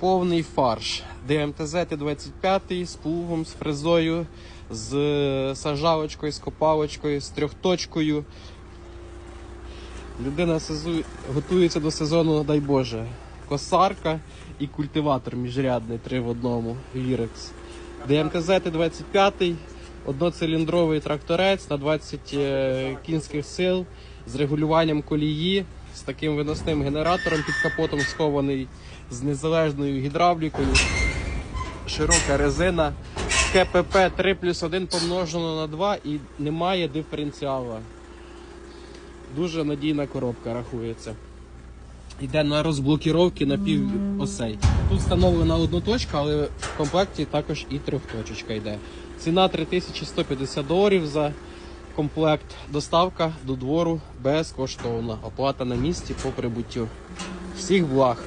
повний фарш. ДМТЗ Т-25 з плугом, з фрезою, з сажалочкою, з копалочкою, з трьохточкою. Людина сезу- готується до сезону, дай Боже. Косарка і культиватор міжрядний, три в одному. Вірекс. ДМТЗ Т-25, одноциліндровий тракторець на 20 е, кінських сил з регулюванням колії, з таким виносним генератором під капотом схований, з незалежною гідравлікою, широка резина, КПП 3 плюс 1 помножено на 2 і немає диференціала. Дуже надійна коробка рахується. Йде на розблокіровки на пів осей. Тут встановлена одноточка, але в комплекті також і трьохточечка йде. Ціна 3150 доларів за комплект. Доставка до двору безкоштовна. Оплата на місці по прибуттю. Всіх благ!